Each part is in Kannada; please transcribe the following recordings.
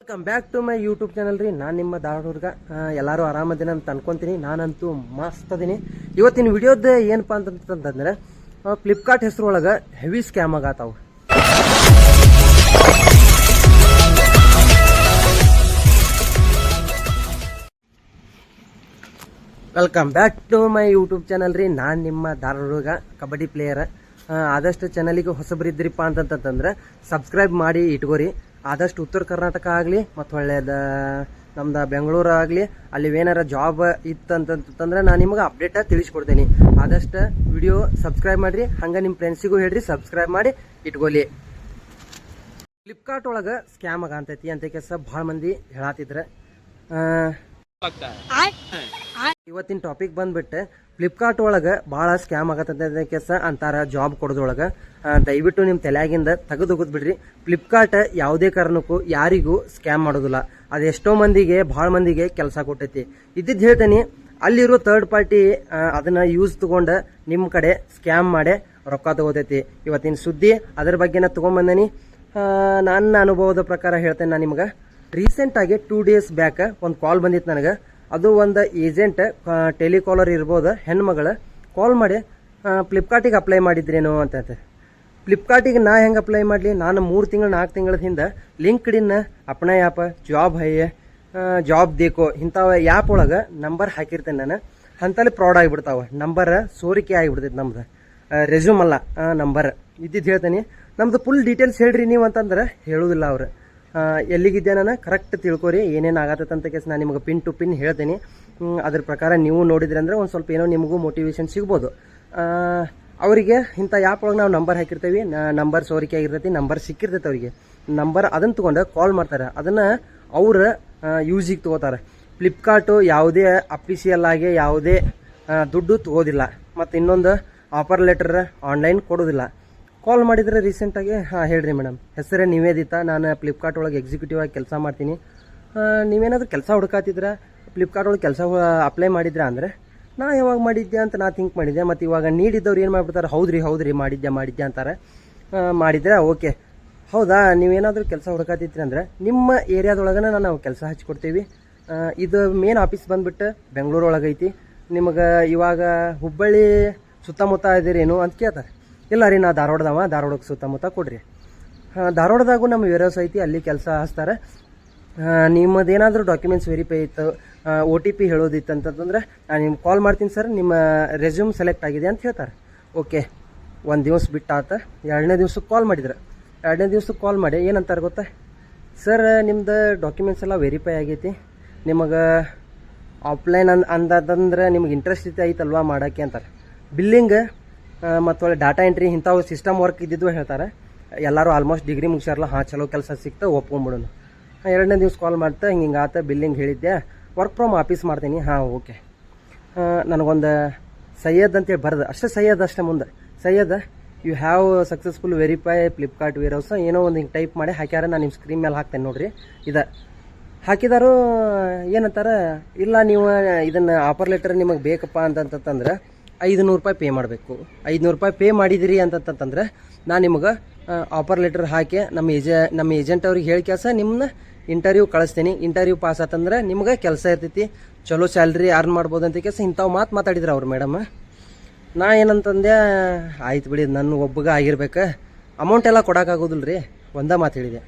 Welcome back to my YouTube channel ರೀ. ನಾನು ನಿಮ್ಮ ಧಾರವಾಡ ಎಲ್ಲರೂ ಆರಾಮದಿನ ಅಂತ ಅನ್ಕೊಂತೀನಿ. ನಾನಂತೂ ಮಸ್ತ್ ಅದೀನಿ. ಇವತ್ತಿನ ವಿಡಿಯೋದ ಏನಪ್ಪ ಅಂತಂತಂದ್ರೆ ಫ್ಲಿಪ್ಕಾರ್ಟ್ ಹೆಸರೊಳಗೆ heavy scam ಆಗತ್ತಾವ welcome back to my YouTube channel ರೀ. ನಾನು ನಿಮ್ಮ ಧಾರವಾಡ ಕಬಡ್ಡಿ ಪ್ಲೇಯರ್ ಆದಷ್ಟು ಚಾನಲಿಗೆ ಹೊಸಬರಿದ್ರಿಪ್ಪ ಅಂತಂತಂದ್ರೆ ಸಬ್ಸ್ಕ್ರೈಬ್ ಮಾಡಿ ಇಟ್ಕೋರಿ. ಆದಷ್ಟು ಉತ್ತರ ಕರ್ನಾಟಕ ಆಗಲಿ, ಮತ್ತು ಒಳ್ಳೆಯದ ನಮ್ದು ಬೆಂಗಳೂರು ಆಗಲಿ, ಅಲ್ಲಿ ಏನಾರ ಜಾಬ್ ಇತ್ತಂತಂತಂದ್ರೆ ನಾನು ನಿಮ್ಗೆ ಅಪ್ಡೇಟ ತಿಳಿಸ್ಕೊಡ್ತೀನಿ. ಆದಷ್ಟು ವಿಡಿಯೋ ಸಬ್ಸ್ಕ್ರೈಬ್ ಮಾಡಿರಿ, ಹಂಗೆ ನಿಮ್ಮ ಫ್ರೆಂಡ್ಸಿಗೂ ಹೇಳ್ರಿ ಸಬ್ಸ್ಕ್ರೈಬ್ ಮಾಡಿ ಇಟ್ಕೊಳ್ಳಿ ಫ್ಲಿಪ್ಕಾರ್ಟ್ ಒಳಗೆ ಸ್ಕ್ಯಾಮ್ ಆಗಂತೈತಿ ಅಂತ ಕೆಲಸ ಭಾಳ ಮಂದಿ ಹೇಳತ್ತಿದ್ರೆ ಇವತ್ತಿನ ಟಾಪಿಕ್ ಬಂದ್ಬಿಟ್ಟು ಫ್ಲಿಪ್ಕಾರ್ಟ್ ಒಳಗೆ ಭಾಳ ಸ್ಕ್ಯಾಮ್ ಆಗತ್ತಂತ ಕೆಲಸ ಅಂತಾರ ಜಾಬ್ ಕೊಡೋದ್ರೊಳಗೆ. ಆ, ದಯವಿಟ್ಟು ನಿಮ್ಮ ತಲೆಯಾಗಿಂದ ತೆಗೆದು ಬಿಡ್ರಿ ಫ್ಲಿಪ್ಕಾರ್ಟ್ ಯಾವುದೇ ಕಾರಣಕ್ಕೂ ಯಾರಿಗೂ ಸ್ಕ್ಯಾಮ್ ಮಾಡೋದಿಲ್ಲ. ಅದೆಷ್ಟೋ ಮಂದಿಗೆ ಭಾಳ ಮಂದಿಗೆ ಕೆಲಸ ಕೊಟ್ಟೈತಿ. ಇದ್ದಿದ್ದು ಹೇಳ್ತೇನೆ ಅಲ್ಲಿರೋ ಥರ್ಡ್ ಪಾರ್ಟಿ ಅದನ್ನ ಯೂಸ್ ತಗೊಂಡು ನಿಮ್ಮ ಕಡೆ ಸ್ಕ್ಯಾಮ್ ಮಾಡಿ ರೊಕ್ಕ ತಗೋತೈತಿ. ಇವತ್ತಿನ ಸುದ್ದಿ ಅದ್ರ ಬಗ್ಗೆನ ತಗೊಂಬಂದನಿ ನನ್ನ ಅನುಭವದ ಪ್ರಕಾರ ಹೇಳ್ತೇನೆ ನಾನು ನಿಮ್ಗೆ. ರೀಸೆಂಟಾಗಿ ಟೂ ಡೇಸ್ ಬ್ಯಾಕ್ ಒಂದು ಕಾಲ್ ಬಂದಿತ್ತು ನನಗೆ. ಅದು ಒಂದು ಏಜೆಂಟ್ ಟೆಲಿಕಾಲರ್ ಇರ್ಬೋದು, ಹೆಣ್ಮಗಳು. ಕಾಲ್ ಮಾಡಿ ಫ್ಲಿಪ್ಕಾರ್ಟಿಗೆ ಅಪ್ಲೈ ಮಾಡಿದ್ರೇನು ಅಂತ ಫ್ಲಿಪ್ಕಾರ್ಟಿಗೆ ನಾ ಹೆಂಗೆ ಅಪ್ಲೈ ಮಾಡಲಿ? ನಾನು ಮೂರು ತಿಂಗಳು, ನಾಲ್ಕು ತಿಂಗಳ ಹಿಂದೆ LinkedIn Apna app job Hai job ದೇಕೋ ಇಂಥವ ಆ್ಯಪ್ ಒಳಗೆ ನಂಬರ್ ಹಾಕಿರ್ತೇನೆ ನಾನು. ಅಂತಲ್ಲಿ ಫ್ರಾಡ್ ಆಗಿಬಿಡ್ತಾವೆ. ನಂಬರ್ ಸೋರಿಕೆ ಆಗಿಬಿಡ್ತೈತೆ ನಮ್ದು. ರೆಸ್ಯೂಮ್ ಅಲ್ಲ ನಂಬರ್ ಇದ್ದಿದ್ದು ಹೇಳ್ತೇನೆ. ನಮ್ಮದು ಫುಲ್ ಡೀಟೇಲ್ಸ್ ಹೇಳ್ರಿ ನೀವು ಅಂತಂದ್ರೆ ಹೇಳೋದಿಲ್ಲ ಅವ್ರು. ಎಲ್ಲಿಗಿದ್ದೆ ನಾನು? ಕರೆಕ್ಟ್ ತಿಳ್ಕೊರಿ, ಏನೇನು ಆಗತ್ತಂತ ಅಂತ ಕೇಸ್ ನಾನು ನಿಮ್ಗೆ ಪಿನ್ ಟು ಪಿನ್ ಹೇಳ್ತೀನಿ. ಅದ್ರ ಪ್ರಕಾರ ನೀವು ನೋಡಿದ್ರಿ ಅಂದ್ರೆ ಒಂದು ಸ್ವಲ್ಪ ಏನೋ ನಿಮಗೂ ಮೋಟಿವೇಶನ್ ಸಿಗ್ಬೋದು. ಅವರಿಗೆ ಇಂಥ ಆ್ಯಪ್ ಒಳಗೆ ನಾವು ನಂಬರ್ ಹಾಕಿರ್ತೀವಿ. ನಂಬರ್ ಸೋರಿಕೆ ಆಗಿರ್ತೈತಿ ನಂಬರ್ ಸಿಕ್ಕಿರ್ತೈತೆ ಅವರಿಗೆ. ನಂಬರ್ ಅದನ್ನು ತೊಗೊಂಡು ಕಾಲ್ ಮಾಡ್ತಾರೆ. ಅದನ್ನು ಅವರು ಯೂಸಿಗೆ ತೊಗೋತಾರೆ. ಫ್ಲಿಪ್ಕಾರ್ಟು ಯಾವುದೇ ಅಫಿಷಿಯಲ್ ಆಗಿ ಯಾವುದೇ ದುಡ್ಡು ತಗೋದಿಲ್ಲ. ಮತ್ತು ಇನ್ನೊಂದು ಆಫರ್ ಲೆಟರ್ ಆನ್ಲೈನ್ ಕೊಡೋದಿಲ್ಲ. ಕಾಲ್ ಮಾಡಿದರೆ ರೀಸೆಂಟಾಗಿ ಹಾಂ, ಹೇಳ್ರಿ ಮೇಡಮ್ ಹೆಸರೇ ನಿವೇದಿತಾ. ನಾನು ಫ್ಲಿಪ್ಕಾರ್ಟ್ ಒಳಗೆ ಎಕ್ಸಿಕ್ಯೂಟಿವ್ ಆಗಿ ಕೆಲಸ ಮಾಡ್ತೀನಿ. ನೀವೇನಾದರೂ ಕೆಲಸ ಹುಡುಕಾತಿದ್ರ ಫ್ಲಿಪ್ಕಾರ್ಟ್ ಒಳಗೆ ಕೆಲಸ ಅಪ್ಲೈ ಮಾಡಿದ್ರ ಅಂದರೆ, ನಾ ಯಾವಾಗ ಮಾಡಿದ್ದೆ ಅಂತ ನಾ ಥಿಂಕ್ ಮಾಡಿದ್ದೆ ಮತ್ತು ಇವಾಗ ನೀಡಿದ್ದವ್ರು ಏನು ಮಾಡ್ಬಿಡ್ತಾರೆ? ಹೌದ್ರಿ ಹೌದ್ರಿ ಮಾಡಿದ್ದೆ ಮಾಡಿದ್ದೆ ಅಂತಾರೆ. ಮಾಡಿದ್ರೆ, ಓಕೆ. ಹೌದಾ? ನೀವೇನಾದರೂ ಕೆಲಸ ಹುಡುಕಾತಿದ್ರಿ ಅಂದ್ರೆ, ನಿಮ್ಮ ಏರಿಯಾದೊಳಗನ ನಾವು ಕೆಲಸ ಹಚ್ಕೊಡ್ತೀವಿ. ಇದು ಮೇನ್ ಆಫೀಸ್ ಬಂದ್ಬಿಟ್ಟು ಬೆಂಗಳೂರು ಒಳಗೈತಿ. ನಿಮಗೆ ಇವಾಗ ಹುಬ್ಬಳ್ಳಿ ಸುತ್ತಮುತ್ತ ಇದ್ದೀರೇನು ಅಂತ ಕೇಳ್ತಾರೆ. ಇಲ್ಲ ರೀ, ನಾ ಧಾರವಾಡದವ ಧಾರವಾಡಕ್ಕೆ ಸುತ್ತಮುತ್ತ ಕೊಡ್ರಿ. ಧಾರವಾಡದಾಗೂ ನಮ್ಮ ವೇರಸ್ ಐತಿ, ಅಲ್ಲಿ ಕೆಲಸ ಹಚ್ತಾರೆ. ನಿಮ್ಮದೇನಾದರೂ ಡಾಕ್ಯುಮೆಂಟ್ಸ್ ವೆರಿಫೈ ಇತ್ತು ಒ ಟಿ ಪಿ ಹೇಳೋದಿತ್ತು ಅಂತಂತಂದ್ರೆ ನಾನು ನಿಮ್ಗೆ ಕಾಲ್ ಮಾಡ್ತೀನಿ ಸರ್ ನಿಮ್ಮ ರೆಸ್ಯೂಮ್ ಸೆಲೆಕ್ಟ್ ಆಗಿದೆ ಅಂತ ಹೇಳ್ತಾರೆ. ಓಕೆ ಒಂದು ದಿವಸ ಬಿಟ್ಟಾತ, ಎರಡನೇ ದಿವ್ಸಕ್ಕೆ ಕಾಲ್ ಮಾಡಿದ್ರೆ. ಎರಡನೇ ದಿವ್ಸಕ್ಕೆ ಕಾಲ್ ಮಾಡಿ, ಏನಂತಾರೆ ಗೊತ್ತಾ? ಸರ್ ನಿಮ್ದು ಡಾಕ್ಯುಮೆಂಟ್ಸ್ ಎಲ್ಲ ವೆರಿಫೈ ಆಗೈತಿ. ನಿಮಗೆ ಆಫ್ಲೈನ್ ಅಂದ ಅಂದಂದ್ರೆ ನಿಮ್ಗೆ ಇಂಟ್ರೆಸ್ಟ್ ಐತೆ ಐತಲ್ವಾ ಮಾಡೋಕ್ಕೆ ಅಂತಾರೆ. ಬಿಲ್ಲಿಂಗ್ ಮತ್ತು ಒಳ್ಳೆ ಡಾಟಾ ಎಂಟ್ರಿ ಇಂಥವು ಸಿಸ್ಟಮ್ ವರ್ಕ್ ಇದ್ದಿದ್ದು ಹೇಳ್ತಾರೆ. ಎಲ್ಲರೂ ಆಲ್ಮೋಸ್ಟ್ ಡಿಗ್ರಿ ಮುಗಿಸ್ಯಾರಲ್ಲ, ಹಾಂ, ಚಲೋ ಕೆಲಸ ಸಿಕ್ತು, ಒಪ್ಕೊಂಬಿಡೋಣ. ಎರಡನೇ ದಿವ್ಸ ಕಾಲ್ ಮಾಡ್ತಾ, ಹಿಂಗೆ ಹಿಂಗೆ ಆತ ಬಿಲ್ಲಿಂಗ್ ಹೇಳಿದ್ದೆ ವರ್ಕ್ ಫ್ರಮ್ ಆಫೀಸ್ ಮಾಡ್ತೀನಿ. ಹಾಂ, ಓಕೆ. ನನಗೊಂದು ಸೈಯದ್ ಅಂತೇಳಿ ಬರೆದು, ಅಷ್ಟೇ ಸೈಯದ್, ಅಷ್ಟೇ ಮುಂದೆ. Syed you have successful verify Flipkart where ಏನೋ ಒಂದು ಹಿಂಗೆ ಟೈಪ್ ಮಾಡಿ ಹಾಕ್ಯಾರ, ನಾನು ನಿಮ್ಮ ಸ್ಕ್ರೀನ್ ಮೇಲೆ ಹಾಕ್ತೇನೆ ನೋಡಿರಿ. ಇದು. ಹಾಕಿದಾರು, ಏನಂತಾರೆ, ಇಲ್ಲ, ನೀವು ಇದನ್ನು ಆಫರ್ ಲೆಟರ್ ನಿಮಗೆ ಬೇಕಪ್ಪ ಅಂತಂತಂದ್ರೆ ಐದುನೂರು ರೂಪಾಯಿ ಪೇ ಮಾಡಬೇಕು. ಐದುನೂರು ರೂಪಾಯಿ ಪೇ ಮಾಡಿದಿರಿ ಅಂತಂತಂದ್ರೆ ನಾನು ನಿಮಗೆ ಆಫರ್ ಲೆಟರ್ ಹಾಕಿ ನಮ್ಮ ಏಜ, ನಮ್ಮ ಏಜೆಂಟ್ ಅವ್ರಿಗೆ ಹೇಳಿ ಕೆಲಸ ನಿಮ್ಮನ್ನ ಇಂಟರ್ವ್ಯೂ ಕಳಿಸ್ತೀನಿ. ಇಂಟರ್ವ್ಯೂ ಪಾಸ್ ಆತಂದ್ರೆ ನಿಮ್ಗೆ ಕೆಲಸ ಇರ್ತೈತಿ. ಚಲೋ ಸ್ಯಾಲ್ರಿ ಅರ್ನ್ ಮಾಡ್ಬೋದು ಅಂತ ಕೆಲಸ ಇಂಥವು ಮಾತು ಮಾತಾಡಿದ್ರು ಅವ್ರು ಮೇಡಮ್ ನಾ ಏನಂತಂದೆ, ಆಯ್ತು ಬಿಡಿ ನನ್ನ ಒಬ್ಬಗ ಆಗಿರ್ಬೇಕು. ಅಮೌಂಟ್ ಎಲ್ಲ ಕೊಡೋಕ್ಕಾಗೋದಿಲ್ಲ ರೀ ಒಂದೇ ಮಾತು ಹೇಳಿದೆ.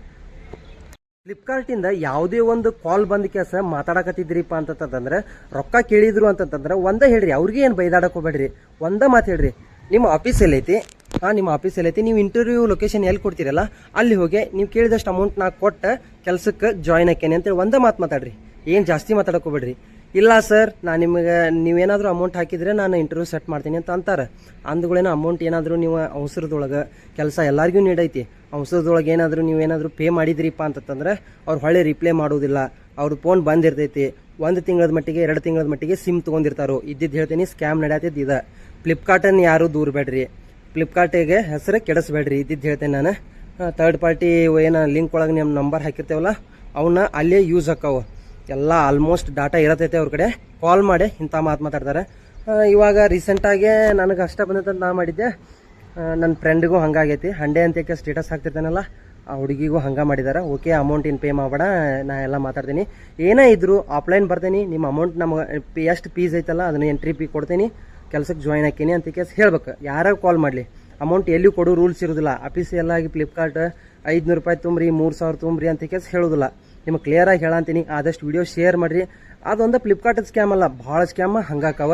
ಫ್ಲಿಪ್ಕಾರ್ಟಿಂದ ಯಾವುದೇ ಒಂದು ಕಾಲ್ ಬಂದ ಕೆಲಸ ಮಾತಾಡಕತ್ತಿದ್ರಿಪ್ಪ ಅಂತಂತಂದ್ರೆ, ರೊಕ್ಕ ಕೇಳಿದ್ರು ಅಂತಂತಂದ್ರೆ ಒಂದೇ ಹೇಳ್ರಿ, ಅವ್ರಿಗೆ ಏನು ಬೈದಾಡಕ್ ಹೋಗ್ಬೇಡ್ರಿ? ಒಂದೇ ಮಾತು ಹೇಳ್ರಿ. ನಿಮ್ಮ ಆಫೀಸ್ ಎಲ್ಲೈತಿ? ಹಾಂ, ನಿಮ್ಮ ಆಫೀಸ್ ಎಲ್ಲೈತಿ. ನೀವು ಇಂಟರ್ವ್ಯೂ ಲೊಕೇಶನ್ ಎಲ್ಲಿ ಕೊಡ್ತೀರಲ್ಲ, ಅಲ್ಲಿ ಹೋಗಿ ನೀವು ಕೇಳಿದಷ್ಟು ಅಮೌಂಟ್ ನಾ ಕೊಟ್ಟು ಕೆಲಸಕ್ಕೆ ಜಾಯ್ನ್ ಆಕೇನೆ ಅಂತೇಳಿ ಒಂದೇ ಮಾತು ಮಾತಾಡ್ರಿ. ಏನು ಜಾಸ್ತಿ ಮಾತಾಡಕ್ ಹೋಗ್ಬೇಡ್ರಿ. ಇಲ್ಲ ಸರ್ ನಾನು ನಿಮಗೆ, ನೀವೇನಾದರೂ ಅಮೌಂಟ್ ಹಾಕಿದ್ರೆ ನಾನು ಇಂಟರ್ವ್ಯೂ ಸೆಟ್ ಮಾಡ್ತೀನಿ ಅಂತ ಅಂತಾರೆ. ಅಂದ್ಗಳೇನೋ ಅಮೌಂಟ್ ಏನಾದರೂ ನೀವು ಅವಸರದೊಳಗೆ ಕೆಲಸ ಎಲ್ಲರಿಗೂ ನೀಡೈತಿ. ಅವಸರದೊಳಗೆ ಏನಾದರೂ ನೀವು ಏನಾದರೂ ಪೇ ಮಾಡಿದ್ರಿಪ್ಪ ಅಂತಂದ್ರೆ ಅವ್ರು ಹೊಳೆ ರಿಪ್ಲೈ ಮಾಡೋದಿಲ್ಲ. ಅವ್ರ ಫೋನ್ ಬಂದಿರ್ತೈತಿ. ಒಂದು ತಿಂಗಳದ ಮಟ್ಟಿಗೆ, ಎರಡು ತಿಂಗಳದ ಮಟ್ಟಿಗೆ ಸಿಮ್ ತೊಗೊಂಡಿರ್ತಾರೋ. ಇದ್ದಿದ್ದು ಹೇಳ್ತೀನಿ ಸ್ಕ್ಯಾಮ್ ನಡೆಯತ್ತಿದ್ದು ಇದೆ. ಫ್ಲಿಪ್ಕಾರ್ಟನ್ನು ಯಾರೂ ದೂರ ಬೇಡ್ರಿ. ಫ್ಲಿಪ್ಕಾರ್ಟಿಗೆ ಹೆಸರು ಕೆಡಿಸ್ಬೇಡ್ರಿ ಇದ್ದಿದ್ದು ಹೇಳ್ತೇನೆ ನಾನು. ಥರ್ಡ್ ಪಾರ್ಟಿ ಏನು ಲಿಂಕ್ ಒಳಗೆ ನಿಮ್ಮ ನಂಬರ್ ಹಾಕಿರ್ತೇವಲ್ಲ ಅವನ್ನ ಅಲ್ಲೇ ಯೂಸ್ ಹಾಕವು. ಎಲ್ಲ ಆಲ್ಮೋಸ್ಟ್ ಡಾಟಾ ಇರತೈತೆ ಅವ್ರ ಕಡೆ. ಕಾಲ್ ಮಾಡಿ ಇಂಥ ಮಾತು ಮಾತಾಡ್ತಾರೆ. ಇವಾಗ ರೀಸೆಂಟಾಗೆ ನನಗೆ ಅಷ್ಟ ಬಂದಂತ ನಾನು ಮಾಡಿದ್ದೆ. ನನ್ನ ಫ್ರೆಂಡಿಗೂ ಹಂಗಾಗೈತಿ. ಹಂಡೆ ಅಂತ ಸ್ಟೇಟಸ್ ಹಾಕ್ತಿರ್ತಾನಲ್ಲ, ಆ ಹುಡುಗಿಗೂ ಹಂಗೆ ಮಾಡಿದಾರೆ. ಓಕೆ ಅಮೌಂಟ್ ಏನು ಪೇ ಮಾಡಬೇಡ, ನಾ ಎಲ್ಲ ಮಾತಾಡ್ತೀನಿ. ಏನೇ ಇದ್ದರೂ ಆಫ್ಲೈನ್ ಬರ್ತೀನಿ, ನಿಮ್ಮ ಅಮೌಂಟ್ ನಮ್ಗೆ, ಎಷ್ಟು ಫೀಸ್ ಐತಲ್ಲ, ಅದನ್ನ ಎಂಟ್ರಿ ಪಿ ಕೊಡ್ತೀನಿ. ಕೆಲಸಕ್ಕೆ ಜಾಯ್ನ್ ಹಾಕೀನಿ ಅಂತ ಕೇಸ್ ಹೇಳ್ಬೇಕು. ಯಾರಾಗ ಕಾಲ್ ಮಾಡಲಿ? ಅಮೌಂಟ್ ಎಲ್ಲಿ ಕೊಡೋ ರೂಲ್ಸ್ ಇರೋದಿಲ್ಲ. ಎಲ್ಲ ಆಗಿ ಫ್ಲಿಪ್ಕಾರ್ಟ್ ಐದುನೂರು ರೂಪಾಯಿ ತುಂಬ್ರಿ, ಮೂರು ಸಾವಿರ ತುಂಬ್ರಿ ಅಂತ ಕೇಸ್ ಹೇಳೋದಿಲ್ಲ. ನಿಮಗೆ ಕ್ಲಿಯರಾಗಿ ಹೇಳಂತೀನಿ. ಆದಷ್ಟು ವಿಡಿಯೋ ಶೇರ್ ಮಾಡಿರಿ. ಅದೊಂದು ಫ್ಲಿಪ್ಕಾರ್ಟ್ ಸ್ಕ್ಯಾಮ್ ಅಲ್ಲ. ಭಾಳ ಸ್ಕ್ಯಾಮ್ ಹಂಗಾಕವ.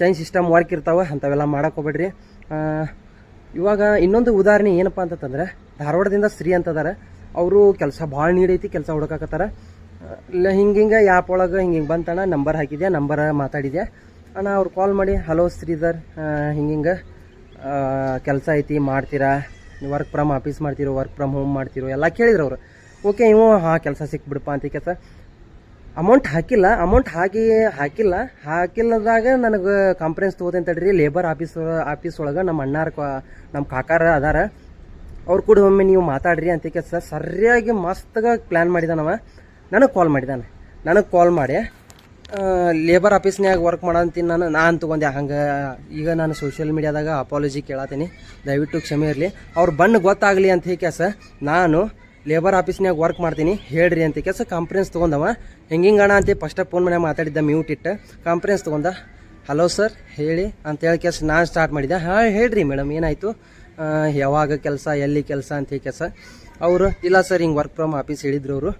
ಚೈನ್ ಸಿಸ್ಟಮ್ ವರ್ಕ್ ಇರ್ತಾವ, ಅಂಥವೆಲ್ಲ ಮಾಡೋಕೋಬೇಡ್ರಿ ಇವಾಗ ಇನ್ನೊಂದು ಉದಾಹರಣೆ ಏನಪ್ಪ ಅಂತಂದ್ರೆ, ಧಾರವಾಡದಿಂದ ಶ್ರೀ ಅಂತದಾರ ಅವರು ಕೆಲಸ ಭಾಳ ನೀಡೈತಿ ಕೆಲಸ ಹುಡುಕಾಕತ್ತಾರ. ಇಲ್ಲ, ಹಿಂಗೆ ಹಿಂಗೆ ಆ್ಯಪ್ ಒಳಗೆ ಹಿಂಗೆ ಹಿಂಗೆ ಬಂತಣ್ಣ ನಂಬರ್ ಹಾಕಿದ್ಯಾ ನಂಬರ್ ಮಾತಾಡಿದ್ಯಾ? ಅಣ್ಣ, ಅವ್ರು ಕಾಲ್ ಮಾಡಿ ಹಲೋ ಶ್ರೀಧರ್ ಹಿಂಗೆ ಹಿಂಗೆ ಕೆಲಸ ಐತಿ, ಮಾಡ್ತೀರಾ? ವರ್ಕ್ ಫ್ರಮ್ ಆಫೀಸ್ ಮಾಡ್ತಿರೋ ವರ್ಕ್ ಫ್ರಮ್ ಹೋಮ್ ಮಾಡ್ತಿರೋ? ಎಲ್ಲ ಕೇಳಿದ್ರು ಅವರು. ಓಕೆ ಇವು, ಹಾಂ, ಕೆಲಸ ಸಿಕ್ಬಿಡಪ್ಪ ಅಂತ ಕೆಲಸ. ಅಮೌಂಟ್ ಹಾಕಿಲ್ಲ ಅಮೌಂಟ್ ಹಾಕಿ, ಹಾಕಿಲ್ಲ. ಹಾಕಿಲ್ಲದಾಗ ನನಗೆ ಕಾನ್ಫರೆನ್ಸ್ ತೊಗೋತೇನೆ ತಡ್ರಿ ಲೇಬರ್ ಆಫೀಸ್ ಆಫೀಸ್ ಒಳಗೆ ನಮ್ಮ ಅಣ್ಣಾರ ನಮ್ಮ ಕಾಕಾರ ಅದಾರ. ಅವ್ರು ಕೂಡ ಒಮ್ಮೆ ನೀವು ಮಾತಾಡ್ರಿ ಅಂತ ಸರ್, ಸರಿಯಾಗಿ ಮಸ್ತಾಗ ಪ್ಲ್ಯಾನ್ ಮಾಡಿದಾನವ ನನಗೆ ಕಾಲ್ ಮಾಡಿದಾನೆ. ನನಗೆ ಕಾಲ್ ಮಾಡಿ ಲೇಬರ್ ಆಫೀಸ್ನ್ಯಾಗ ವರ್ಕ್ ಮಾಡಂತೀನಿ ನಾನು ನಾನು ತೊಗೊಂಡೆ. ಹಂಗೆ, ಈಗ ನಾನು ಸೋಷಿಯಲ್ ಮೀಡಿಯಾದಾಗ ಅಪಾಲಜಿ ಕೇಳತ್ತೀನಿ ದಯವಿಟ್ಟು ಕ್ಷಮೆ ಇರಲಿ. ಅವ್ರು ಬಣ್ಣ ಗೊತ್ತಾಗಲಿ ಅಂತ ಹೇಳಿ ಸರ್ ನಾನು ಲೇಬರ್ ಆಫೀಸ್ನ್ಯಾಗ ವರ್ಕ್ ಮಾಡ್ತೀನಿ. ಹೇಳ್ರಿ ಅಂತ ಕೆಲಸ ಕಾನ್ಫರೆನ್ಸ್ ತೊಗೊಂಡವ. ಹೆಂಗೆ ಅಣ್ಣ ಅಂತ ಫಸ್ಟ್ ಫೋನ್ ಮನೆ ಮಾತಾಡಿದ್ದ ಮ್ಯೂಟ್ ಇಟ್ಟು. ಕಾನ್ಫರೆನ್ಸ್ ತೊಗೊಂಡ. ಹಲೋ ಸರ್ ಹೇಳಿ ಅಂತ ಹೇಳಿ ಕೆಲಸ ನಾನು ಸ್ಟಾರ್ಟ್ ಮಾಡಿದ್ದೆ. ಹಾಂ, ಹೇಳ್ರಿ ಮೇಡಮ್ ಏನಾಯಿತು? ಯಾವಾಗ ಕೆಲಸ, ಎಲ್ಲಿ ಕೆಲಸ ಅಂತ ಕೆಲಸ ಅವರು, ಇಲ್ಲ ಸರ್ ಹಿಂಗೆ ವರ್ಕ್ ಫ್ರಮ್ ಆಫೀಸ್ ಹೇಳಿದ್ರು ಅವರು.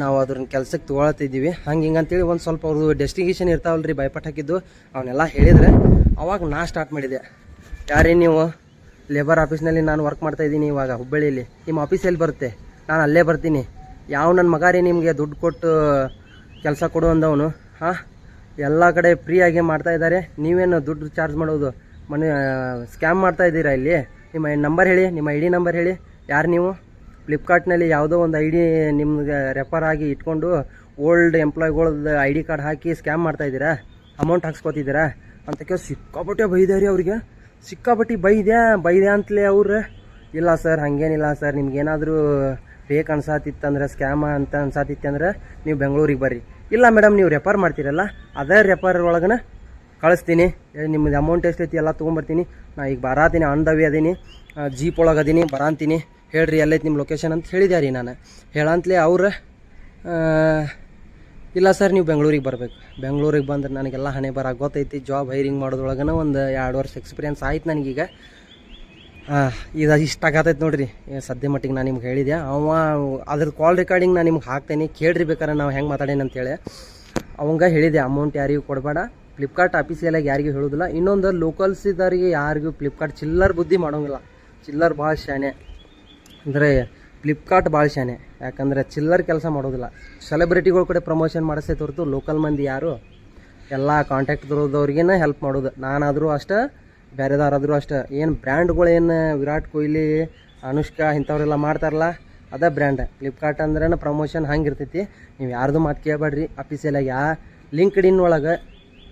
ನಾವು ಅದ್ರನ್ನ ಕೆಲ್ಸಕ್ಕೆ ತೊಗೊಳತ್ತಿದ್ದೀವಿ ಹಂಗೆ ಹಿಂಗೆ ಅಂತೇಳಿ ಒಂದು ಸ್ವಲ್ಪ ಅವ್ರದ್ದು ಡೆಸ್ಟಿನೇಷನ್ ಇರ್ತಾವಲ್ರಿ ಭಯಪಟ್ಟು ಹಾಕಿದ್ದು. ಅವನ್ನೆಲ್ಲ ಹೇಳಿದ್ರೆ ಅವಾಗ ನಾ ಸ್ಟಾರ್ಟ್ ಮಾಡಿದೆ. ಯಾರೇ ನೀವು? ಲೇಬರ್ ಆಫೀಸ್ನಲ್ಲಿ ನಾನು ವರ್ಕ್ ಮಾಡ್ತಾ ಇದ್ದೀನಿ ಇವಾಗ ಹುಬ್ಬಳ್ಳಿಯಲ್ಲಿ ನಿಮ್ಮ ಆಫೀಸ್ ಎಲ್ಲಿ ಬರುತ್ತೆ? ನಾನು ಅಲ್ಲೇ ಬರ್ತೀನಿ. ಯಾವ ನನ್ನ ಮಗ ರೀ ನಿಮಗೆ ದುಡ್ಡು ಕೊಟ್ಟು ಕೆಲಸ ಕೊಡು ಅಂದವನು? ಹಾಂ? ಎಲ್ಲ ಕಡೆ ಫ್ರೀಯಾಗಿ ಮಾಡ್ತಾ ಇದ್ದಾರೆ. ನೀವೇನು ದುಡ್ಡು ಚಾರ್ಜ್ ಮಾಡೋದು ಮನೆ ಸ್ಕ್ಯಾಮ್ ಮಾಡ್ತಾ ಇದ್ದೀರಾ ಇಲ್ಲಿ? ನಿಮ್ಮ ನಂಬರ್ ಹೇಳಿ, ನಿಮ್ಮ ಐ ಡಿ ನಂಬರ್ ಹೇಳಿ. ಯಾರು ನೀವು? ಫ್ಲಿಪ್ಕಾರ್ಟ್ನಲ್ಲಿ ಯಾವುದೋ ಒಂದು ಐ ಡಿ ನಿಮ್ಗೆ ರೆಫರ್ ಆಗಿ ಇಟ್ಕೊಂಡು ಓಲ್ಡ್ ಎಂಪ್ಲಾಯ್ಗಳದ್ದು ಐ ಡಿ ಕಾರ್ಡ್ ಹಾಕಿ ಸ್ಕ್ಯಾಮ್ ಮಾಡ್ತಾ ಇದ್ದೀರಾ? ಅಮೌಂಟ್ ಹಾಕ್ಸ್ಕೊತಿದ್ದೀರಾ? ಅಂತ ಕೇಳಿ ಸಿಕ್ಕಾಪಟ್ಟೆ ರೀ ಅವ್ರಿಗೆ. ಸಿಕ್ಕಾಪಟ್ಟಿ ಬೈದ್ಯಾ ಬೈದ್ಯಾ ಅಂತಲೇ ಅವ್ರು. ಇಲ್ಲ ಸರ್, ಹಾಗೇನಿಲ್ಲ ಸರ್, ನಿಮ್ಗೇನಾದರೂ ಬೇಕು ಅನ್ಸಾತಿತ್ತಂದ್ರೆ ಸ್ಕ್ಯಾಮ ಅಂತ ಅನ್ಸಾತಿತ್ತಂದ್ರೆ ನೀವು ಬೆಂಗಳೂರಿಗೆ ಬರ್ರಿ. ಇಲ್ಲ ಮೇಡಮ್ ನೀವು ರೆಫರ್ ಮಾಡ್ತೀರಲ್ಲ, ಅದೇ ರೆಫರ್ ಒಳಗನ ಕಳಿಸ್ತೀನಿ. ನಿಮ್ಮದು ಅಮೌಂಟ್ ಎಷ್ಟೈತಿ ಎಲ್ಲ ತೊಗೊಂಬರ್ತೀನಿ. ನಾ ಈಗ ಬರಾತೀನಿ ಆನ್ ದ ವೇ ಅದೀನಿ ಜೀಪ್ ಒಳಗೆ ಅದೀನಿ, ಬರಾಂತೀನಿ. ಹೇಳ್ರಿ, ಎಲ್ಲೈತಿ ನಿಮ್ಮ ಲೊಕೇಶನ್ ಅಂತ ಹೇಳಿದೆ ರೀ ನಾನು. ಹೇಳಂತಲೇ ಅವ್ರು ಇಲ್ಲ ಸರ್ ನೀವು ಬೆಂಗಳೂರಿಗೆ ಬರಬೇಕು. ಬೆಂಗಳೂರಿಗೆ ಬಂದ್ರೆ ನನಗೆಲ್ಲ ಹಣೆ ಬರ ಗೊತ್ತೈತಿ ಜಾಬ್ ಹೈರಿಂಗ್ ಮಾಡೋದ್ರೊಳಗನ ಒಂದು ಎರಡು ವರ್ಷ ಎಕ್ಸ್ಪೀರಿಯನ್ಸ್ ಆಯ್ತು ನನಗೀಗ. ಇದು ಇಷ್ಟ ಆಗತೈತೆ ನೋಡ್ರಿ. ಸದ್ಯ ಮಟ್ಟಿಗೆ ನಾನು ನಿಮ್ಗೆ ಹೇಳಿದೆ ಅವ, ಅದ್ರ ಕಾಲ್ ರೆಕಾರ್ಡಿಂಗ್ ನಾನು ನಿಮ್ಗೆ ಹಾಕ್ತೇನೆ. ಕೇಳ್ರಿ ಬೇಕಾರೆ ನಾವು ಹೆಂಗೆ ಮಾತಾಡೇನಿ ಅಂತೇಳಿ ಅವಂಗ ಹೇಳಿದೆ ಅಮೌಂಟ್ ಯಾರಿಗೂ ಕೊಡಬೇಡ. ಫ್ಲಿಪ್ಕಾರ್ಟ್ ಆಫೀಸಿಯಲಾಗಿ ಯಾರಿಗೂ ಹೇಳೋದಿಲ್ಲ. ಇನ್ನೊಂದು ಲೋಕಲ್ಸ್ ಇದ್ದವರಿಗೆ ಯಾರಿಗೂ ಫ್ಲಿಪ್ಕಾರ್ಟ್ ಚಿಲ್ಲರ್ ಬುದ್ಧಿ ಮಾಡೋಂಗಿಲ್ಲ. ಚಿಲ್ಲರ್ ಭಾಳ ಶಾನೆ ಅಂದರೆ ಫ್ಲಿಪ್ಕಾರ್ಟ್ ಭಾಳ ಶಾನೆ ಯಾಕಂದರೆ ಚಿಲ್ಲರ್ ಕೆಲಸ ಮಾಡೋದಿಲ್ಲ. ಸೆಲೆಬ್ರಿಟಿಗಳ ಕಡೆ ಪ್ರಮೋಷನ್ ಮಾಡಿಸೇ ಹೊರತು ಲೋಕಲ್ ಮಂದಿ ಯಾರು? ಎಲ್ಲ ಕಾಂಟ್ಯಾಕ್ಟ್ ಇರೋದವ್ರಿಗೇನೆ ಹೆಲ್ಪ್ ಮಾಡೋದು. ನಾನಾದರೂ ಅಷ್ಟೇ ಬೇರೆದವ್ರಾದರೂ ಅಷ್ಟೇ. ಏನು ಬ್ರ್ಯಾಂಡ್ಗಳೇನು ವಿರಾಟ್ ಕೊಹ್ಲಿ, ಅನುಷ್ಕಾ ಇಂಥವ್ರೆಲ್ಲ ಮಾಡ್ತಾರಲ್ಲ, ಅದೇ ಬ್ರ್ಯಾಂಡ್. ಫ್ಲಿಪ್ಕಾರ್ಟ್ ಅಂದ್ರೆ ಪ್ರಮೋಷನ್ ಹಂಗೆ ಇರ್ತೈತಿ ನೀವು ಯಾರ್ದು ಮಾತು ಕೇಳಬೇಡ್ರಿ ಅಫೀಸಿಯಲಾಗಿ ಯಾ ಲಿಂಕ್ಡ್ ಇನ್ ಒಳಗೆ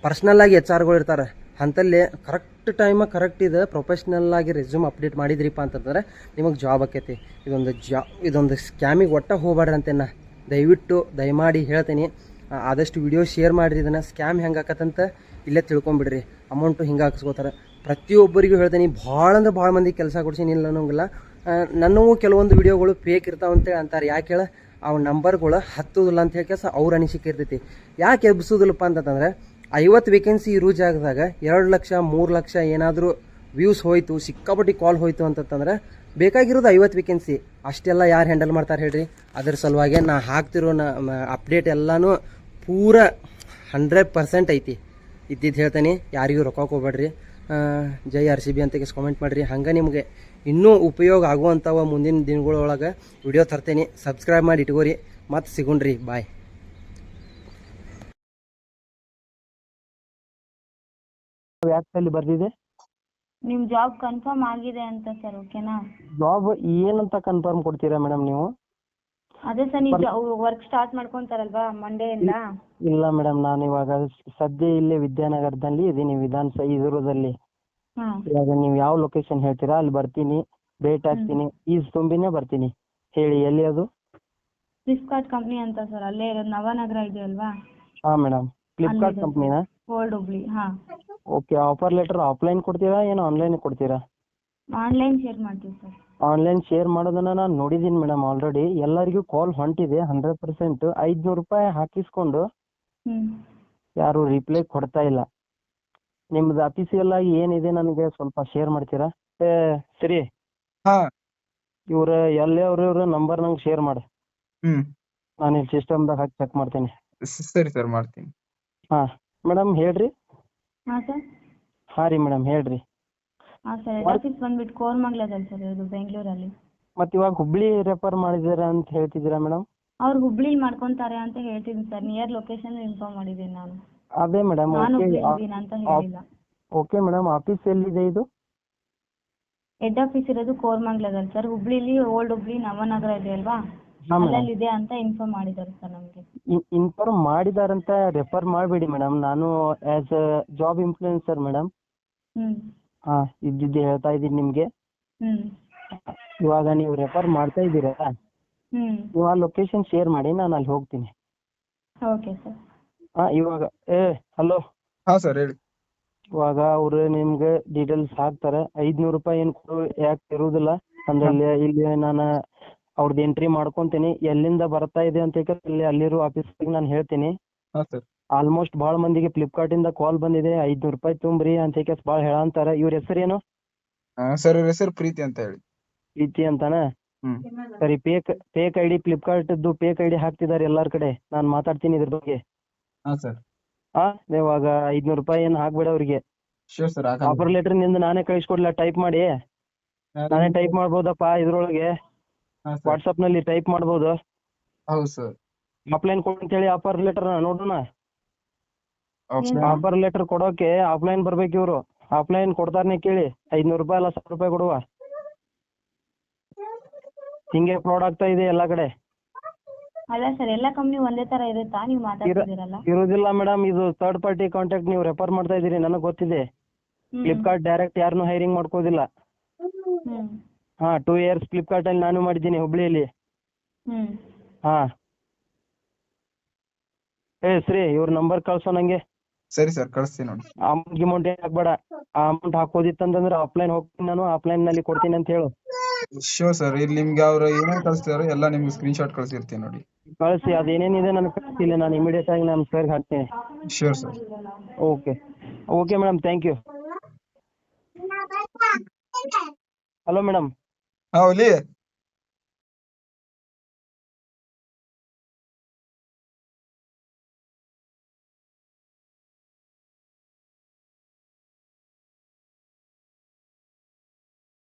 ಪರ್ಸ್ನಲ್ಲಾಗಿ ಎಚ್ ಆರ್ಗಳು ಇರ್ತಾರೆ. ಅಂಥಲ್ಲಿ ಕರೆಕ್ಟ್ ಟೈಮ ಕರೆಕ್ಟ್ ಇದು ಪ್ರೊಫೆಷ್ನಲ್ಲಾಗಿ ರೆಸ್ಯೂಮ್ ಅಪ್ಡೇಟ್ ಮಾಡಿದ್ರಿಪ್ಪ ಅಂತಂದ್ರೆ ನಿಮಗೆ ಜಾಬ್ ಆಕೈತಿ. ಇದೊಂದು ಜಾ ಇದೊಂದು ಸ್ಕ್ಯಾಮಿಗೆ ಒಟ್ಟ ಹೋಗ್ಬೇಡ್ರಿ ಅಂತೇನ. ದಯವಿಟ್ಟು, ದಯಮಾಡಿ ಹೇಳ್ತೀನಿ. ಆದಷ್ಟು ವಿಡಿಯೋ ಶೇರ್ ಮಾಡಿರಿ ಇದನ್ನು. ಸ್ಕ್ಯಾಮ್ ಹೆಂಗೆ ಆಕತ್ತಂತ ಇಲ್ಲೇ ತಿಳ್ಕೊಂಬಿಡ್ರಿ. ಅಮೌಂಟು ಹಿಂಗೆ ಹಾಕಿಸ್ಕೋತಾರೆ. ಪ್ರತಿಯೊಬ್ಬರಿಗೂ ಹೇಳ್ತೀನಿ ಭಾಳ ಅಂದ್ರೆ ಭಾಳ ಮಂದಿ ಕೆಲಸ ಕೊಡ್ಸೀನಿ ಇಲ್ಲ ಅನ್ನೋಂಗಿಲ್ಲ. ನನ್ನವು ಕೆಲವೊಂದು ವಿಡಿಯೋಗಳು ಫೇಕ್ ಇರ್ತಾವ ಅಂತೇಳಿ ಅಂತಾರೆ. ಯಾಕೆ ಹೇಳ? ಅವು ನಂಬರ್ಗಳು ಹತ್ತೋದಿಲ್ಲ ಅಂತ ಹೇಳಿ ಕೆಲಸ ಅವ್ರ ಅನಿಸಿಕೆ ಇರ್ತೈತಿ. ಯಾಕೆ ಎಬ್ಸೋದಿಲ್ಲಪ್ಪ ಅಂತಂದ್ರೆ ಐವತ್ತು ವೇಕೆನ್ಸಿ ಇರೋ ಜಾಗದಾಗ ಎರಡು ಲಕ್ಷ, ಮೂರು ಲಕ್ಷ ಏನಾದರೂ ವ್ಯೂಸ್ ಹೋಯಿತು, ಸಿಕ್ಕಾಪಟ್ಟಿ ಕಾಲ್ ಹೋಯಿತು ಅಂತಂತಂದ್ರೆ, ಬೇಕಾಗಿರೋದು ಐವತ್ತು ವೇಕೆನ್ಸಿ ಅಷ್ಟೆಲ್ಲ ಯಾರು ಹ್ಯಾಂಡಲ್ ಮಾಡ್ತಾರೆ ಹೇಳ್ರಿ? ಅದ್ರ ಸಲುವಾಗಿ ನಾ ಹಾಕ್ತಿರೋ ನ ಅಪ್ಡೇಟ್ ಎಲ್ಲನೂ ಪೂರ ಹಂಡ್ರೆಡ್ ಪರ್ಸೆಂಟ್ ಐತಿ. ಇದ್ದಿದ್ದು ಹೇಳ್ತೇನೆ, ಯಾರಿಗೂ ರೊಕ್ಕ ಹೋಗ್ಬೇಡ್ರಿ. ಜೈ ಆರ್ ಸಿ ಬಿ ಅಂತ ಕಾಮೆಂಟ್ ಮಾಡಿರಿ. ಹಂಗೆ ನಿಮಗೆ ಇನ್ನೂ ಉಪಯೋಗ ಆಗುವಂಥವ ಮುಂದಿನ ದಿನಗಳೊಳಗೆ ವಿಡಿಯೋ ತರ್ತೇನೆ. ಸಬ್ಸ್ಕ್ರೈಬ್ ಮಾಡಿ ಇಟ್ಕೋರಿ. ಮತ್ತು ಸಿಗುಣ್ರಿ. ಬಾಯ್ ಯಾಕಲ್ಲಿ ಬರ್ದಿದೆ? ನಿಮ್ ಜಾಬ್ ಕನ್ಫರ್ಮ್ ಆಗಿದೆ ಅಂತ ಸರ್ ಓಕೆನಾ ಜಾಬ್ ಏನಂತ ಕನ್ಫರ್ಮ್ ಕೊಡ್ತೀರಾ ಮೇಡಮ್ ನೀವು? ಅದೇ ಸರ್ ನೀವು ವರ್ಕ್ ಸ್ಟಾರ್ಟ್ ಮಾಡ್ಕೊಂತಾರಲ್ವಾ ಮಂಡೆಯಿಂದ ಇಲ್ಲ ಮೇಡಮ್ ನಾನು ಇವಾಗ ಸದ್ಯ ಇಲ್ಲೇ ವಿದ್ಯಾನಗರದಲ್ಲಿ ಇದೀನಿ ವಿಧಾನಸ ಇದ್ರದಲ್ಲಿ ಹಾ. ಇವಾಗ ನೀವು ಯಾವ ಲೊಕೇಶನ್ ಹೇಳ್ತೀರಾ ಅಲ್ಲಿ ಬರ್ತೀನಿ ಭೇಟಿ ಆಗ್ತೀನಿ ಈಸ್ ತುಂಬಿನೇ ಬರ್ತೀನಿ. ಹೇಳಿ ಎಲ್ಲಿ ಅದು? ಫ್ಲಿಪ್ಕಾರ್ಟ್ ಕಂಪ್ನಿ ಅಂತ ಸರ್ ಅಲ್ಲೇ ಇರೋದು ನವನಗರ ಇದೆ ಅಲ್ವಾ? ಹಾ ಮೇಡಮ್ ಫ್ಲಿಪ್ಕಾರ್ಟ್ ಕಂಪನಿನ ಓಲ್ಡ್ ಹುಬ್ಳಿ ಹಾ. ಓಕೆ ಆಫರ್ ಲೆಟರ್ ಆಫ್ಲೈನ್ ಕೊಡ್ತೀರಾ ಏನು ಆನ್ಲೈನ್ ಕೊಡ್ತೀರಾ? ಆನ್ಲೈನ್ ಶೇರ್ ಮಾಡ್ತೀವಿ ಸರ್ ಆನ್ಲೈನ್ ಶೇರ್ ಮಾಡೋದನ್ನ ನಾನು ನೋಡಿದ್ದೀನಿ ಮೇಡಮ್ ಆಲ್ರೆಡಿ ಎಲ್ಲರಿಗೂ ಕಾಲ್ ಹೊಂಟಿದೆ ಹಂಡ್ರೆಡ್ ಪರ್ಸೆಂಟ್ ಐದ್ನೂರ್ ರೂಪಾಯಿ ಹಾಕಿಸ್ಕೊಂಡು ಯಾರು ರಿಪ್ಲೈ ಕೊಡ್ತಾ ಇಲ್ಲ. ನಿಮ್ದು ಅಫೀಸಿಯಲ್ ಆಗಿ ಏನಿದೆ ನನಗೆ ಸ್ವಲ್ಪ ಶೇರ್ ಮಾಡ್ತೀರಾ? ಏ ಸರಿ. ಹಾ. ಇವ್ರ ಎಲ್ಲೇ ಅವ್ರ ಇವ್ರ ನಂಬರ್ ನಂಗೆ ಶೇರ್ ಮಾಡಿ. ಹ್ಮ್. ನಾನು ಇಲ್ಲಿ ಸಿಸ್ಟಮ್ದಾಗ ಹಾಕಿ ಚೆಕ್ ಮಾಡ್ತೀನಿ. ಸ- ಸರಿ ಸರ್ ಮಾಡ್ತೀನಿ. ಹಾ ಮೇಡಮ್ ಹೇಳ್ರಿ. ಹಾಂ ಸರ್ ಹಾಂ ರೀ ಮೇಡಮ್ ಹೇಳ್ರಿ. ಹಾಂ ಸರ್ ಹೆಡ್ ಆಫೀಸ್ ಬಂದ್ಬಿಟ್ಟು ಕೋರ್ಮಂಗ್ಲದಲ್ಲಿ ಸರ್ ಇದು ಬೆಂಗಳೂರಲ್ಲಿ ಮತ್ತೆ ಇವಾಗ ಹುಬ್ಳಿ ರೆಫರ್ ಮಾಡಿದ್ದೀರಾ ಅಂತ ಹೇಳ್ತಿದ್ದೀರಾ ಮೇಡಮ್ ಅವ್ರು ಹುಬ್ಳಿಲಿ ಮಾಡ್ಕೊಂತಾರೆ ಅಂತ ಹೇಳ್ತಿದ್ದೀನಿ ಸರ್. ನಿಯರ್ ಲೊಕೇಶನ್ ಇನ್ಫಾರ್ಮ್ ಮಾಡಿದ್ದೀನಿ ನಾನು. ಅದೇ ಮೇಡಮ್ ನಾನು ಓಕೆ ಹುಬ್ಳಿ ಇದ್ದೀನಿ ಅಂತ ಹೇಳಿಲ್ಲ. ಓಕೆ ಮೇಡಮ್ ಆಫೀಸ್ ಎಲ್ಲಿದೆ ಇದು? ಹೆಡ್ ಆಫೀಸ್ ಇರೋದು ಕೋರ್ಮಂಗ್ಲದಲ್ಲಿ ಸರ್. ಹುಬ್ಳಿಲಿ ಓಲ್ಡ್ ಹುಬ್ಳಿ ನವನಗರ ಇದೆ ಅಲ್ವಾ? ಹಾಂ ಅಲ್ಲಲ್ಲಿ ಇದೆ ಅಂತ ಇನ್ಫಾರ್ಮ್ ಮಾಡಿದ್ದಾರೆ ಸರ್ ನಮಗೆ. ಇನ್ಫಾರ್ಮ್ ಮಾಡಿದಾರಂತ ರೆಫರ್ ಮಾಡಬೇಡಿ ಮೇಡಮ್ ನಾನು as a job influencer madam hmm. ಹಾ ಇದ್ದಿದ್ದು ಹೇಳ್ತಾ ಇದ್ದೀನಿ ನಿಮಗೆ. ಹ್ಮ್. ಇವಾಗ ನೀವು ರೆಫರ್ ಮಾಡ್ತಾ ಇದ್ದೀರಾ ನೀವು ಆ ಲೊಕೇಶನ್ ಶೇರ್ ಮಾಡಿ ನಾನು ಅಲ್ಲಿ ಹೋಗ್ತೀನಿ. ಓಕೆ ಸರ್ ಹಾಂ ಇವಾಗ ಏ ಹಲೋ ಹಾ ಸರ್ ಹೇಳಿ. ಇವಾಗ ಅವರು ನಿಮ್ಗೆ ಡೀಟೇಲ್ಸ್ ಹಾಕ್ತಾರೆ. ಐದ್ನೂರು ರೂಪಾಯಿ ಏನು ಕೊಡು ಯಾಕೆ ಇರುವುದಿಲ್ಲ ಅಂದ್ರೆ ಇಲ್ಲಿ ಇಲ್ಲಿ ನಾನು ಅವ್ರದ್ದು ಎಂಟ್ರಿ ಮಾಡ್ಕೊಂತೀನಿ. ಎಲ್ಲಿಂದ ಬರ್ತಾ ಇದೆ ಅಂತ ಹೇಳಿ ಇಲ್ಲಿ ಅಲ್ಲಿರೋ ಆಫೀಸಿಗೆ ನಾನು ಹೇಳ್ತೀನಿ. ಹಾ ಸರ್ ಆಲ್ಮೋಸ್ಟ್ ಭಾಳ ಮಂದಿಗೆ ಫ್ಲಿಪ್ಕಾರ್ಟಿಂದ ಕಾಲ್ ಬಂದಿದೆ. ಐದ್ನೂರು ರೂಪಾಯಿ ತುಂಬ್ರಿ ಅಂತ ಹೇಳಿ ಭಾಳ ಹೇಳಂತಾರ. ಇವ್ರ ಹೆಸರೇನು ಸರ್ ಇವ್ರ ಹೆಸರು ಪ್ರೀತಿ ಅಂತ ಹೇಳಿ. ಪ್ರೀತಿ ಅಂತಾನ? ಹ್ಮ್. ಸರಿ ಪೇಕ್ ಪೇಕ್ ಐ ಡಿ ಫ್ಲಿಪ್ಕಾರ್ಟ್ದು ಫೇಕ್ ಐ ಡಿ ಹಾಕ್ತಿದ್ದಾರೆ ಎಲ್ಲಾರ ಕಡೆ. ನಾನು ಮಾತಾಡ್ತೀನಿ ಇದ್ರ ಬಗ್ಗೆ. ಹಾ ಸರ್ ಹಾ ಇವಾಗ ಐದ್ನೂರು ರೂಪಾಯಿ ಏನು ಹಾಕ್ಬೇಡ ಅವ್ರಿಗೆ. ಶೋರ್ ಸರ್ ಆಫರ್ ಲೆಟರ್ನಿಂದ ನಾನೇ ಕಳಿಸ್ಕೊಡ್ಲಾ ಟೈಪ್ ಮಾಡಿ. ನಾನೇ ಟೈಪ್ ಮಾಡ್ಬೋದಪ್ಪ ಇದ್ರೊಳಗೆ. ವಾಟ್ಸಪ್ನಲ್ಲಿ ಟೈಪ್ ಮಾಡ್ಬೋದು. ಹೌದು ಸರ್ ಆಫ್ಲೈನ್ ಕೊಡು ಅಂತೇಳಿ ಆಫರ್ ಲೆಟರ್ ನೋಡೋಣ. ಆಫರ್ ಲೆಟರ್ ಕೊಡೋಕೆ ಆಫ್ಲೈನ್ ಬರ್ಬೇಕು ಇವ್ರು. ಆಫ್ಲೈನ್ ಕೊಡ್ತಾರನೆ ಕೇಳಿ. ಐದ್ನೂರು ರೂಪಾಯಿ ಅಲ್ಲ ಸಾವಿರ ರೂಪಾಯಿ ಕೊಡುವ. ಹಿಂಗೆ ಫ್ರಾಡ್ ಆಗ್ತಾ ಇದೆ ಎಲ್ಲಾ ಕಡೆ? ಅಲ್ಲ ಸರ್ ಎಲ್ಲ ಕಂಪ್ನಿ ಒಂದೇ ತರ ಇರುತ್ತಾ? ನೀವು ಮಾತಾಡ್ತಿದ್ದೀರಲ್ಲ? ಇರುದಿಲ್ಲ ಮೇಡಮ್ ಇದು ಥರ್ಡ್ ಪಾರ್ಟಿ ಕಾಂಟ್ಯಾಕ್ಟ್ ನೀವು ರೆಫರ್ ಮಾಡ್ತಾ ಇದೀರಿ ನನಗೆ ಗೊತ್ತಿದೆ. Flipkart ಫ್ಲಿಪ್ಕಾರ್ಟ್ ಡೈರೆಕ್ಟ್ ಯಾರನ್ನೂ ಹೈರಿಂಗ್ ಮಾಡ್ಕೋದಿಲ್ಲ ಹಾ ಟೂ ಇಯರ್ಸ್ ಫ್ಲಿಪ್ಕಾರ್ಟ್ ಅಲ್ಲಿ ನಾನು ಮಾಡಿದ್ದೀನಿ ಹುಬ್ಳಿಯಲ್ಲಿ ಹಾ. ಏ ಶ್ರೀ ಇವ್ರ ನಂಬರ್ ಕಳ್ಸೋ ನಂಗೆ. ಸರಿ ಸರ್ ಕಳಿಸ್ತೀನಿ ನೋಡಿ. ಅಮೌಂಟ್ ಗಿಮೌಂಟ್ ಏನ್ ಹಾಕ್ಬೇಡ ಆ ಅಮೌಂಟ್ ಹಾಕೋದಿತ್ತಂತಂದ್ರೆ ಆಫ್ಲೈನ್ ಹೋಗ್ತೀನಿ ನಾನು ಆಫ್ಲೈನ್ನಲ್ಲಿ ಕೊಡ್ತೀನಿ ಅಂತ ಹೇಳು. Sure sir. ಇಲ್ಲಿ ನಿಮ್ಗೆ ಅವ್ರು ಏನೇನ್ ಕಳಿಸ್ತಾರೆ ಎಲ್ಲ ನಿಮ್ಗೆ ಸ್ಕ್ರೀನ್ ಶಾಟ್ ಕಳಿಸಿರ್ತೀನಿ ನೋಡಿ. ಕಳಿಸಿ ಅದೇನೇನಿದೆ ನನಗೆ ಕಳಿಸಿಲ್ಲ ನಾನು ಇಮಿಡಿಯೇಟ್ ಆಗಿ ನಮ್ಮ ಸರ್ಗೆ ಹಾಕ್ತೀನಿ. Sure sir okay okay madam thank you hello madam ಹಾ ಒಲಿ